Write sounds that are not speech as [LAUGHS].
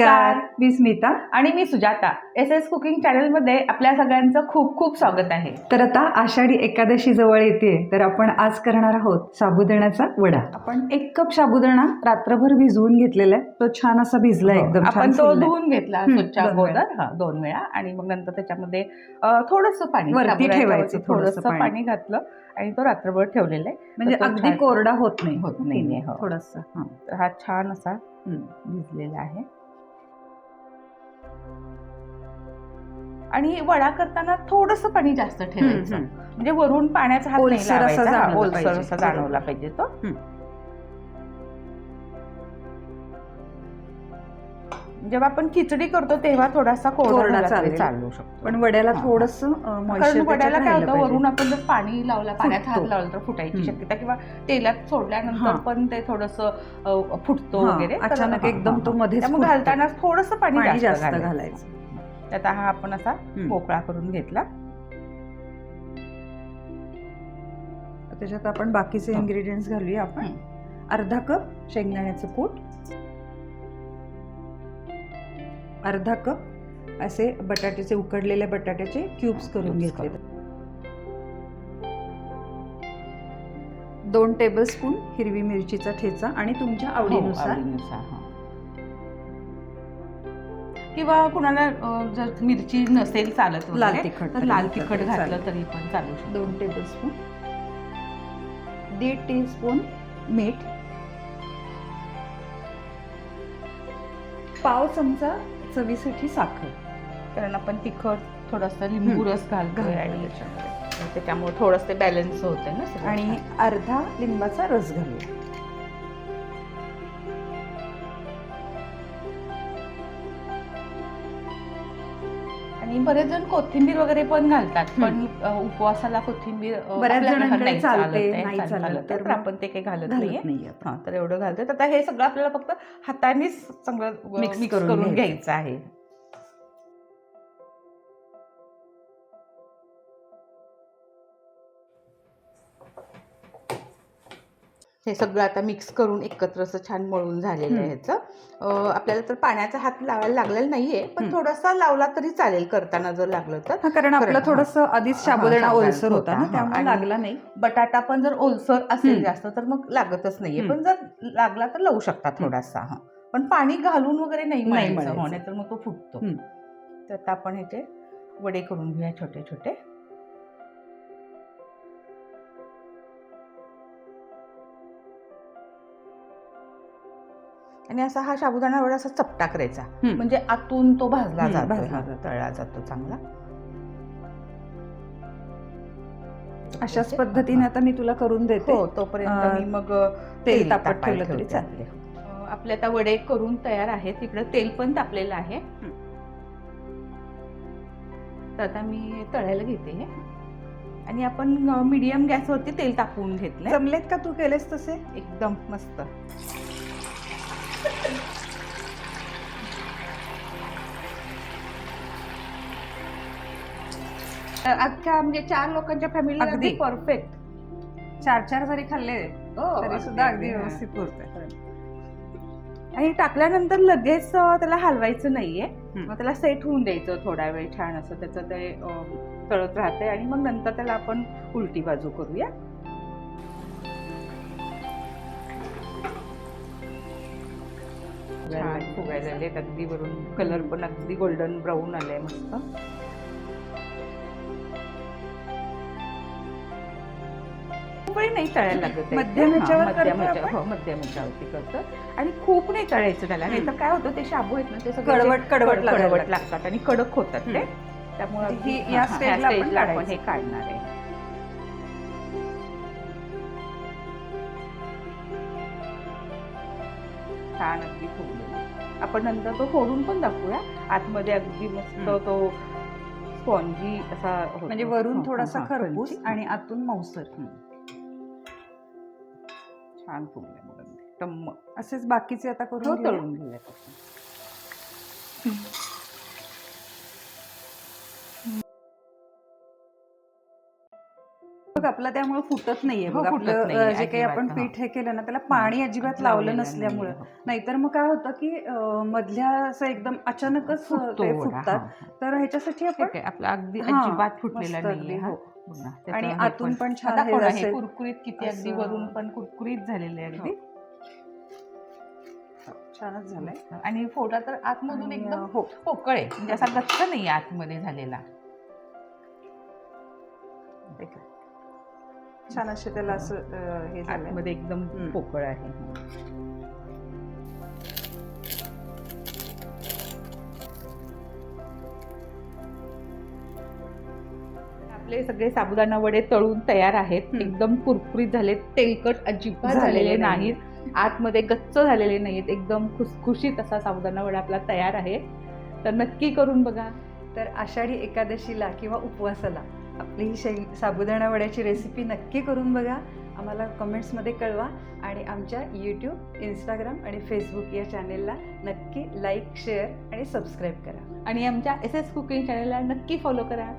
नमस्कार. मी स्मिता. आणि मी सुजाता. एस एस कुकिंग चॅनलमध्ये आपल्या सगळ्यांचं खूप खूप स्वागत आहे. तर आता आषाढी एकादशी जवळ येते तर आपण आज करणार आहोत साबुदाण्याचा वडा. आपण एक कप साबुदाणा रात्रभर भिजवून घेतलेला आहे. तो छान असा भिजला एकदम आपण तो. धुवून घेतला स्वच्छ दोन अगोदर. हा दोन वेळा. आणि मग नंतर त्याच्यामध्ये थोडस पाणी वरती ठेवायचं थोडंसं पाणी. घातलं आणि तो रात्रभर ठेवलेला आहे. म्हणजे अगदी कोरडा होत नाही. होत नाहीये, हो. थोडस हा. छान असा भिजलेला आहे. आणि वडा करताना थोडस पाणी जास्त ठेवायचं म्हणजे वरून पाण्याचा हात नाही लावायचा. जाणवला ओलसर पाहिजे. असा जाणवला पाहिजे तो. जेव्हा आपण खिचडी करतो तेव्हा थोडासा कोरडा. चालू शकतो पण वड्याला थोडस कारण वड्याला काय होतं वरून आपण जर पाणी लावलं पाण्यात हात. लावला तर फुटायची. शक्यता किंवा तेलात सोडल्यानंतर. पण ते थोडस फुटतो वगैरे अचानक एकदम तो फुटतो. घालताना थोडस पाणी जास्त घालायचं त्यात हा आपण असा मोकळा करून घेतला. त्याच्यात आपण बाकीचे. इन्ग्रेडियंट्स घालूया आपण. अर्धा कप शेंगदाण्याचं कूट. अर्धा कप असे बटाट्याचे उकडलेले बटाट्याचे क्यूब्स करून घेतले दोन टेबलस्पून हिरवी मिरचीचा ठेचा आणि तुमच्या हो, आवडीनुसार. आवडीनुसार, हा. किंवा कुणाला अ, जर मिरची नसेल चालत लाल वगैरे, तिखट तर तरी लाल तिखट घातलं. तरी पण चालू शकतो. दोन टेबलस्पून दीड टीस्पून मीठ. पाव चमचा चवीसाठी साखर. कारण आपण तिखट थोडस लिंबू रस घालतोय घालतोय. आणि. त्याच्यामुळे थोडस ते बॅलन्स होते ना सगळं. आणि. अर्धा लिंबाचा रस घालूया. बरेच जण कोथिंबीर वगैरे पण घालतात पण उपवासाला कोथिंबीर बऱ्याच जणांकडे चालते, नाही चालत तर आपण ते काही घालत नाहीये. हा तर एवढं घालतोय तर आता हे सगळं आपल्याला फक्त हातानेच Mix मिक्स करून. घ्यायचं आहे. हे सगळं आता मिक्स करून एकत्र असं छान मळून झालेलं आहे. ह्याचं आपल्याला तर पाण्याचा हात लावायला लागलेला नाहीये पण. थोडासा लावला तरी चालेल करताना जर लागलं तर कारण आपलं थोडस आधीच साबुदाणा ओलसर होता ना. त्यामुळे लागला नाही बटाटा पण जर ओलसर असेल. जास्त तर मग लागतच नाहीये. पण जर लागला तर लावू शकता थोडासा हा पण पाणी घालून वगैरे नाही नाही. हो, नाहीतर मग तो फुटतो. तर आता आपण ह्याचे वडे करून घेऊया छोटे छोटे आणि असा हा साबुदाणा वडा असा चपटा करायचा. म्हणजे आतून तो भाजला जातो भाजला हा, जातो. तळला जातो चांगला. अशाच पद्धतीने आता मी तुला करून देते. हो तोपर्यंत अं, मी मग तेल तापत तापायला ठेवलं तरी ठेवते चालेल. आपले. अं, आपले आता वडे करून तयार आहेत. तिकडे तेल पण तापलेलं आहे. तर आता मी तळायला घेते हे. आणि आपण मीडियम गॅसवरती तेल तापवून घेतलंय. जमलेत का तू केलेस तसे? एकदम मस्त. अख्ख्या म्हणजे चार लोकांच्या फॅमिलीला अगदी. अगदी. परफेक्ट चार चार जरी खाल्ले तरी सुद्धा अगदी हा. व्यवस्थित पुरतंय. आणि टाकल्यानंतर लगेच अं, त्याला हलवायचं नाहीये. मग त्याला सेट होऊन द्यायचं थोडा वेळ छान असं. त्याचं ते अं, तळत राहते आणि मग नंतर त्याला आपण उलटी बाजू करूया. छान फुगायला लागलेत अगदी वरून कलर पण अगदी गोल्डन ब्राऊन आलाय मस्त. वेळ नाही तळायला लागत. मध्यम हा, ह्याच्यावर मध्यम करतो ह्याच्या- आपण? हो मध्यम ह्याच्यावरती करतं आणि खूप नाही तळायचं त्याला नाही तर काय होतं ते शाबू आहेत ना ते सगळे कडवट- कडवट कड- लागायला कडवट लागतात. लागतात आणि कडक होतात ते. त्यामुळे ही- अगदी- या हा, हा, स्टेजला आपण स्टेजला आपण काढायचं. हे काढणार आहे छान अगदी फुगलेलं आपण नंतर तो फोडून पण दाखवूया आतमध्ये अगदी मस्त. तो स्पॉन्जी असा होतो. म्हणजे वरून हा, थोडासा हा, खरपूस crunchy. आणि आतून मौसर छान फुगले अगदी टम्म. असेच बाकीचे आता करून घेऊया. तळून घेऊया. [LAUGHS] बघ आपला त्यामुळे फुटत नाहीये हो, बघ फुटत आपलं नाहीये, अं, जे काही अजिबात, आपण हा. पीठ हे केलं ना त्याला पाणी अजिबात लावलं लावलेलं नसल्यामुळं नाहीये, हो. नाहीतर मग काय होतं की अं, मधल्या असं एकदम अचानकच अं, फुटतो ते वडा, फुटतात हा. तर ह्याच्यासाठी आपण ठीक आहे आपला अगदी हा, अजिबात फुटलेला मस्त अगदी, नाहीये हा. हो. बघा, त्याचं आणि हे आतून पण छान आता हे आहे असेल. कुरकुरीत किती अगदी असं- वरून पण कुरकुरीत झालेले आहे अगदी छानच झालंय आणि फोडा तर आतमधून आणि, एकदम हो पोकळ आहे म्हणजे असा गच्च नाही आतमध्ये झालेला ठीक आहे. छान असे त्याला असं हे झालंय. आतमध्ये एकदम. पोकळ आहे. आपले सगळे साबुदाणा वडे तळून तयार आहेत. एकदम कुरकुरीत झाले तेलकट अजिबात झालेले. नाहीत आतमध्ये गच्च झालेले नाहीत एकदम खुसखुशीत असा साबुदाणा वडा आपला तयार आहे. तर नक्की करून बघा. तर आषाढी एकादशीला किंवा उपवासाला आपली ही शै साबुदाणा वड्याची रेसिपी नक्की करून बघा. आम्हाला कमेंट्समध्ये कळवा आणि आमच्या यूट्यूब इंस्टाग्राम आणि फेसबुक या चॅनेलला नक्की लाईक शेअर आणि सबस्क्राईब करा. आणि आमच्या एस एस कुकिंग चॅनेलला नक्की फॉलो करा.